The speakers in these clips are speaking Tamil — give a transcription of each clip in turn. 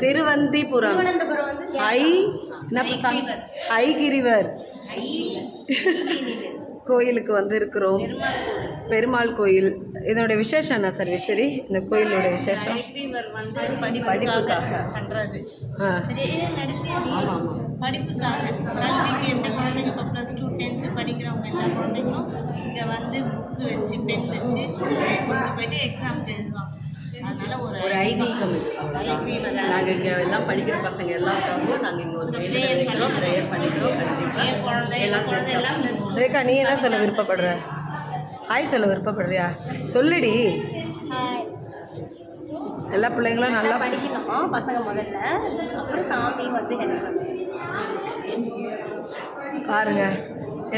திருவந்திபுரம். ஐ ஐகிரிவர். கோயிலுக்கு வந்து இருக்கிறோம் பெருமாள் கோயில். இதனுடைய விசேஷம் என்ன சார் விஸ்வரி? இந்த கோயிலோட விசேஷம்? படிப்புக்காக. பண்ணுறது ஆ. படிப்புக்காக. கல்விக்கு எந்த குழந்தைங்க இப்போ ப்ளஸ் டூ டென்த்து படிக்கிறவங்க எல்லா குழந்தைங்களும் இங்கே வந்து புக்கு வச்சு பென் வச்சு கொண்டு போயிட்டு எக்ஸாம் எழுதுவாங்க. அதனால ஒரு ஐதீகம் நாங்கள் இங்கே எல்லாம் படிக்கிற பசங்க எல்லாம் இருக்காங்க நாங்கள் இங்கே வந்து ப்ரேயர் வைக்கிறோம் ப்ரேயர் பண்ணிக்கிறோம். டூ ரேகா நீ என்ன சொல்ல விருப்பப்படுற? ஹாய் சொல்ல விருப்பப்படுறியா சொல்லுடி. எல்லா பிள்ளைங்களும் நல்லா படிக்கணும். பசங்க முதல்ல. அப்புறம் சாமி வந்து பாருங்க.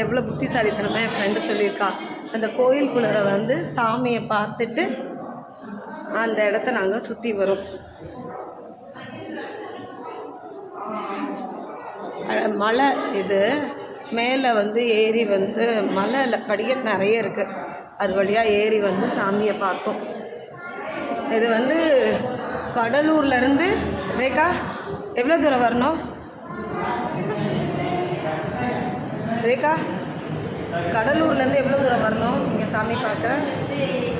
எவ்வளோ புத்திசாலித்தனமாக என் ஃப்ரெண்டு சொல்லியிருக்கா. அந்த கோயிலுக்குள்ளே வந்து சாமியை பார்த்துட்டு அந்த இடத்த நாங்கள் சுற்றி வரோம். மலை இது. மேலே வந்து ஏறி வந்து மலையில் படிக்கட்டு நிறைய இருக்குது அது வழியாக ஏறி வந்து சாமியை பார்த்தோம். இது வந்து கடலூர்லேருந்து ரேகா எவ்வளோ தூரம் வரணும்? ரேகா கடலூர்லேருந்து எவ்வளோ தூரம் வரணும்? இங்கே சாமி பார்க்க?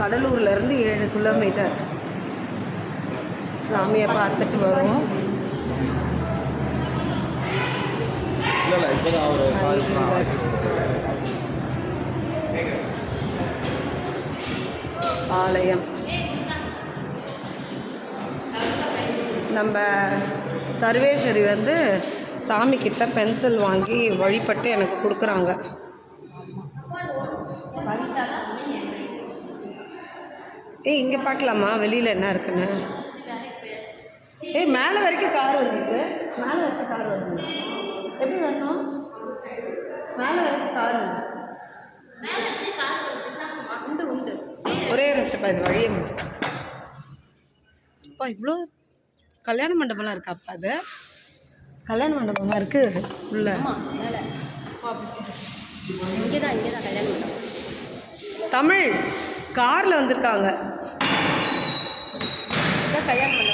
கடலூர்லேருந்து ஏழு கிலோமீட்டர் சாமியை பார்த்துட்டு வருவோம். ஆலயம். நம்ம சர்வேஸ்வரி வந்து சாமி கிட்ட பென்சில் வாங்கி வழிபட்டு எனக்கு கொடுக்குறாங்க. ஏய் இங்கே பார்க்கலாமா? வெளியில் என்ன இருக்குன்னு? ஏய் மேலே வரைக்கும் கார் வந்துருக்கு மேலே வரைக்கும் கார் வருது. எப்படி வரணும்? மேலே வரைக்கும் கார் உண்டு உண்டு. ஒரே நிமிஷம் இது வழியே அப்பா இவ்வளோ கல்யாண மண்டபம்லாம் இருக்காப்பா அது? கல்யாண மண்டபமாக இருக்குது உள்ள. இங்கே தான் இங்கே தான் கல்யாணம் பண்ணோம் தமிழ். காரில் வந்திருக்காங்க. கல்யாணம்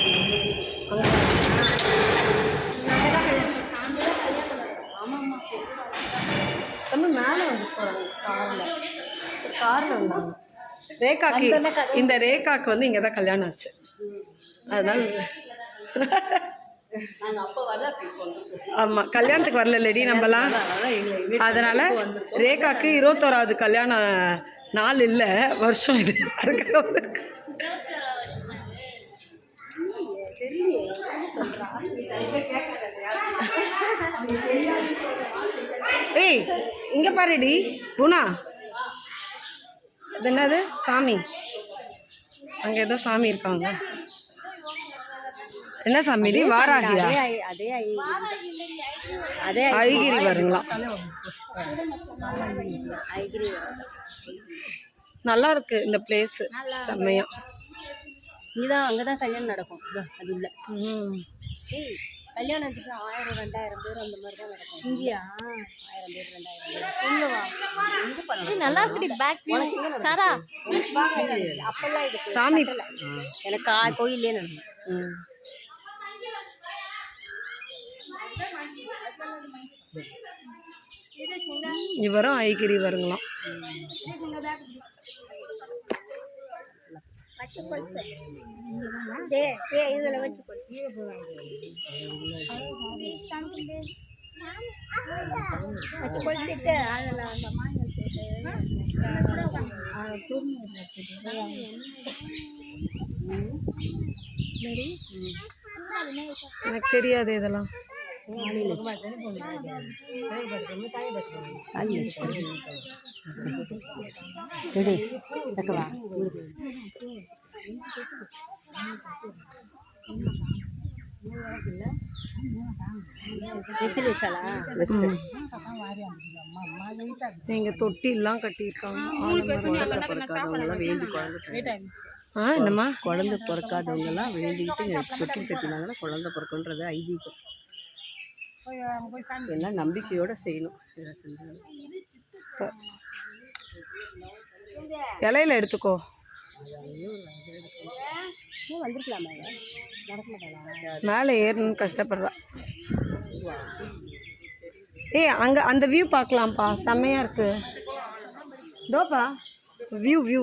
தமிழ் மேலே வந்து போகிறாங்க காரில். காரில் வந்தாங்க. ரேகாக்கு இந்த ரேகாக்கு வந்து இங்கே தான் கல்யாணம் ஆச்சு. அதனால ஆமாம் கல்யாணத்துக்கு வரல லேடி நம்மலாம் அதனால் ரேகாக்கு இருபத்தோராவது கல்யாண நாள் இல்லை வருஷம் இது. அதுக்காக வந்திருக்கு. ஏய் இங்கே பாருடி குணா இது என்னது? சாமி. அங்கே ஏதோ சாமி இருக்காங்க. என்ன சாமிடி? வாராகியா? அதே அதே ஐகிரி வருங்களாம் ஐகிரி. நல்லா இருக்கு இந்த பிளேஸ் செம்மையா. இதுதான் அங்கே தான் கல்யாணம் நடக்கும். அது உள்ள. கல்யாணத்துக்கு ஆயிரம் ரெண்டாயிரம் பேர் அந்த மாதிரி தான் நடக்கும். இங்கேயா? ஆயிரம் பேர் ரெண்டாயிரம் பேர். உள்ள நல்லா இருக்குடி பேக் சாரா. அப்பெல்லாம் இது சாமி. எனக்கு ஆ கோயிலே நடக்கும். ம். இவரும் ஐகிரி வருங்களாம் வச்சு எனக்கு தெரியாது இதெல்லாம். எத்தனை வச்சாலா தொட்டிலாம் கட்டியிருக்காங்க ஆலமரம். பிறக்காதவங்கலாம் வேண்டி குழந்தை ஆ என்னம்மா? குழந்தை பிறக்காதவங்கலாம் வேண்டிக்கிட்டு தொட்டி கட்டினாங்கன்னா குழந்தை பிறக்குன்றது ஐதீகம். எல்லாம் நம்பிக்கையோட செய்யணும். இதை செஞ்சாலும். இலையில எடுத்துக்கோ. மேலே ஏறணும்னு கஷ்டப்படுறா. ஏய் அங்கே அந்த வியூ பார்க்கலாம்ப்பா. செம்மையாக இருக்கு. தோப்பா வியூ வியூ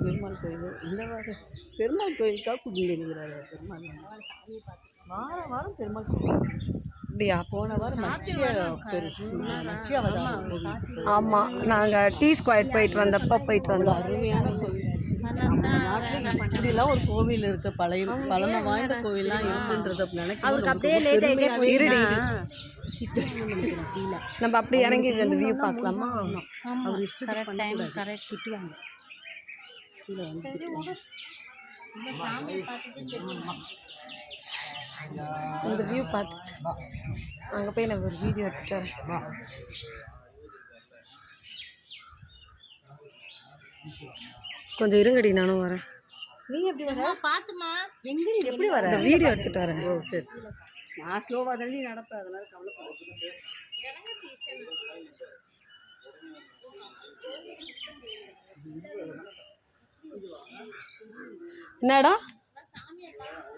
பெருமாள் கோயில்? இந்த வாரம் பெருமாள் கோயிலுக்காக கூட்டிட்டு இருக்கிறாரு பெருமாள் வாரம் வாரம் பெருமாள் கோயில் அப்படியா? போன வாரம் ஆமாம் நாங்கள் டீ ஸ்கொயர் போயிட்டு வந்தப்போ போயிட்டு வந்தோம். அருமையான கோவில் நாட்டில் இப்படிலாம் ஒரு கோவில் இருக்க. பழைய பழமை வாய்ந்த கோவில்லாம் இருக்குன்றத கீழே நம்ம அப்படி இறங்கி அந்த வியூ பார்க்கலாமா? அவர் இஷ்டத்துக்கு டைம் கரெக்ட் திட்டுவாங்க. கீழே வந்து இந்த வியூ பார்த்து. அங்கே போய் நான் ஒரு வீடியோ எடுத்துட்டு வரேன். கொஞ்சம் இருங்கடி நானும் வரேன். நீ எப்படி வர? பார்த்துமா எங்க எப்படி வர? வீடியோ எடுத்துட்டு வரேன். ஓ சரி சரி. நான் ஸ்லோவாக தாண்டி நடப்பேன் அதனால கவலைப்படாது. என்னடா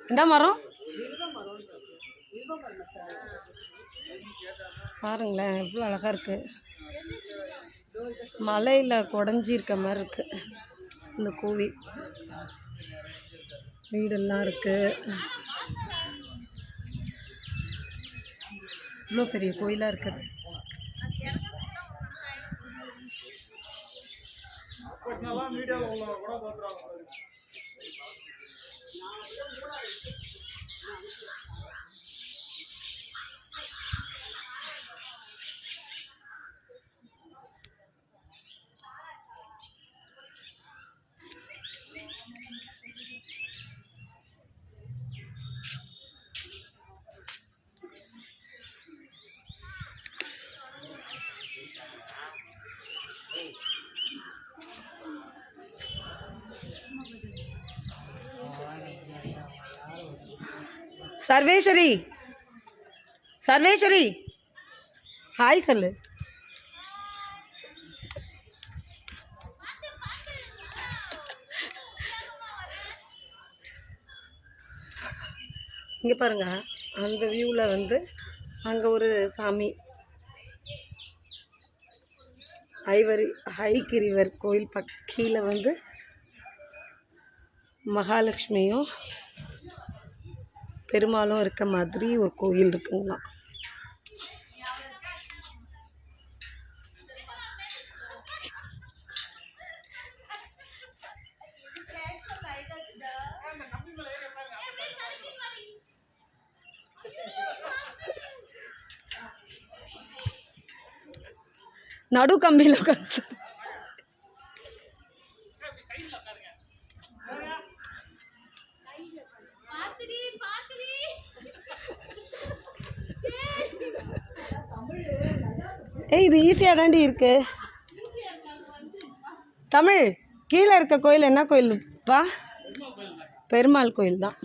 என்ன மரம்? பாருங்களேன் எவ்வளோ அழகாக இருக்கு. மலையில் குடஞ்சி இருக்க மாதிரி இருக்கு. இந்த கோவில். வீடெல்லாம் இருக்கு. இவ்வளோ பெரிய கோயிலாக இருக்குது. பர்சனலாக மீடியாவில் உள்ளவங்க கூட பார்க்குறாங்க சர்வேஸ்வரி. சர்வேஸ்வரி. ஹாய் சொல்லு. இங்கே பாருங்க. அந்த வியூவில் வந்து அங்கே ஒரு சாமி. ஐவரி ஹைகிரிவர் கோயில் பக் கீழே வந்து மகாலட்சுமியும் பெருமாளும் இருக்க மாதிரி ஒரு கோயில் இருக்குங்களாம் நடு கம்பியில் உட்காந்து ஏய் இது ஈஸியாக தாண்டி இருக்கு. தமிழ் கீழே இருக்க கோயில் என்ன கோயில்ப்பா? பெருமாள் கோயில் தான்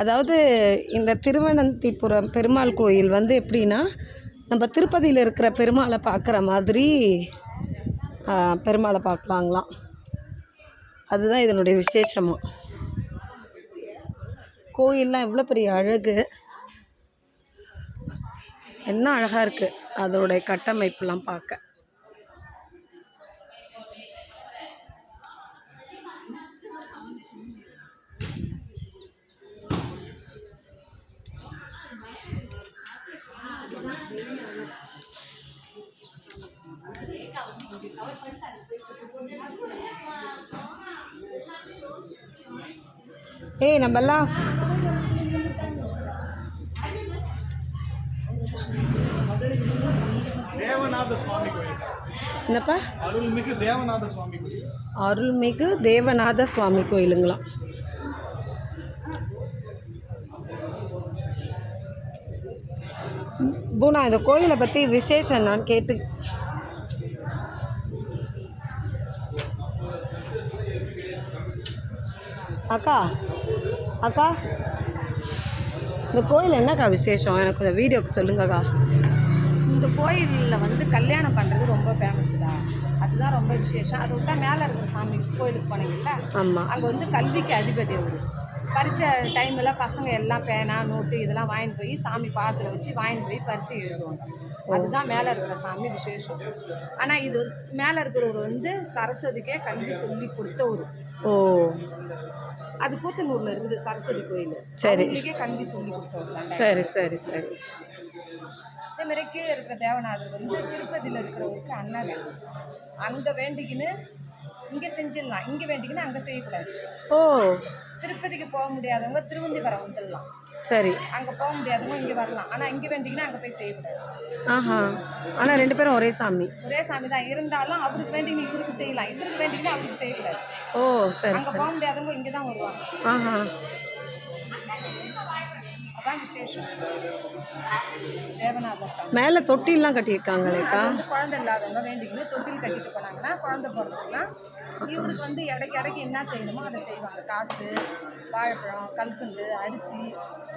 அதாவது இந்த திருவனந்திபுரம் பெருமாள் கோயில் வந்து எப்படின்னா நம்ம திருப்பதியில் இருக்கிற பெருமாளை பார்க்குற மாதிரி பெருமாளை பார்க்கலாங்களாம். அதுதான் இதனுடைய விசேஷமும். கோயிலெலாம் எவ்வளோ பெரிய அழகு. என்ன அழகாக இருக்குது அதோடைய கட்டமைப்புலாம் பார்க்க. ஏய் நம்மெல்லாம் தேவநாத சுவாமி கோயில்? என்னப்பா? அருள்மிகு தேவநாத சுவாமி கோயில். அருள்மிகு தேவநாத சுவாமி கோயிலுங்களாம். பூனா இந்த கோயிலை பற்றி விசேஷம் நான் கேட்டு அக்கா அக்கா இந்த கோயில் என்னக்கா விசேஷம்? எனக்கு கொஞ்சம் வீடியோக்கு சொல்லுங்கக்கா. இந்த கோயிலில் வந்து கல்யாணம் பண்ணுறது ரொம்ப ஃபேமஸ்டா அதுதான் ரொம்ப விசேஷம். அதை விட்டா மேலே இருக்கிற சாமி கோயிலுக்கு போனீங்கல்ல ஆமாம் அங்கே வந்து கல்விக்கு அதிபதி அவர். பரீட்சை டைமில் பசங்க எல்லாம் பேனா நோட்டு இதெல்லாம் வாங்கிட்டு போய் சாமி பாதத்தில் வச்சு வாங்கிட்டு போய் பரீட்சை எழுதுவாங்க. அதுதான் மேலே இருக்கிற சாமி விசேஷம். ஆனால் இது மேலே இருக்கிறவர் வந்து சரஸ்வதிக்கே கல்வி சொல்லி கொடுத்தவர். ஓ. அது கூத்தனூரில் இருக்குது சரஸ்வதி கோயில். சரி. கல்வி சொல்லி கொடுத்தவர் தான் சரி சரி சரி. அதே மாதிரி கீழே இருக்கிற தேவநாதர் வந்து திருப்பதியில் இருக்கிறவருக்கு அண்ணன் வேணும். அங்கே வேண்டிக்கின்னு இங்கே செஞ்சிடலாம். இங்கே வேண்டிக்கின்னு அங்கே செய்யக்கூடாது. ஓ. திருப்பதிக்கு போக முடியாதவங்க திருவந்திபுரம் வந்துடலாம். சரி. அங்கே போக முடியாதவங்க இங்கே வரலாம். ஆனால் இங்கே வேண்டிக்கின்னு அங்கே போய் செய்யக்கூடாது. ஆஹா. ஆனால் ரெண்டு பேரும் ஒரே சாமி. ஒரே சாமி தான் இருந்தாலும் அவருக்கு வேண்டிக்கின்னு இவருக்கு செய்யலாம். இவருக்கு வேண்டிக்கின்னு அவருக்கு செய்யக்கூடாது. ஓ சரி அங்கே போக முடியாதவங்க இங்கே தான் வருவாங்க. ஆஹா. அதான் விசேஷம். தேவநாதர் சாமி மேலே தொட்டிலாம் கட்டியிருக்காங்களேக்கா? குழந்தை இல்லாதவங்க வேண்டிக்கின்னு தொட்டில் கட்டிட்டு போனாங்கன்னா குழந்தை பிறந்ததுன்னா இவருக்கு வந்து இடைக்கு இடைக்கு என்ன செய்யணுமோ அதை செய்வாங்க. காசு வாழைப்பழம் கல்கண்டு அரிசி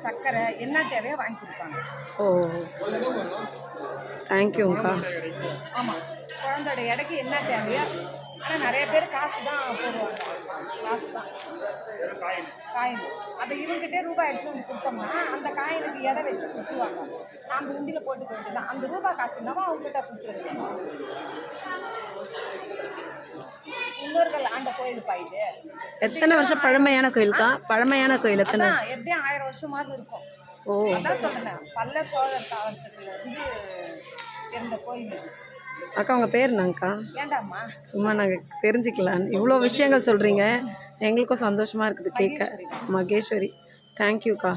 சர்க்கரை என்ன தேவையோ வாங்கி கொடுப்பாங்க. ஓ தேங்க்யூங்க்கா ஆமாம் குழந்தையோட இடைக்கு என்ன தேவையோ ஆனால் நிறைய பேர் காசு தான் போடுவாங்க. காசு தான் காயின். அதை இவங்ககிட்டே ரூபாய் எடுத்து வந்து கொடுத்தோம்னா அந்த காயினுக்கு எடை வச்சு கொடுத்துருவாங்க நாம் உண்டியில் போட்டுக்க வேண்டியது அந்த ரூபாய் காசு என்னவோ அவங்ககிட்ட கொடுத்துருங்க முன்னோர்கள் ஆண்ட கோயில் பாயுது எத்தனை வருஷம் பழமையான கோயிலுக்கா? பழமையான கோயில் எத்தனை எப்படியும் ஆயிரம் வருஷமாவது இருக்கும். ஓ. அதான் சொல்றேன் பல்ல சோழர் காலத்துக்குள்ள இருந்து இருந்த கோயில். அக்கா உங்கள் பேர் என்னங்கக்கா? ஏண்டாம்மா? சும்மா நாங்கள் தெரிஞ்சுக்கலாம். இவ்வளோ விஷயங்கள் சொல்கிறீங்க எங்களுக்கும் சந்தோஷமாக இருக்குது கேட்க மகேஸ்வரி. தேங்க்யூக்கா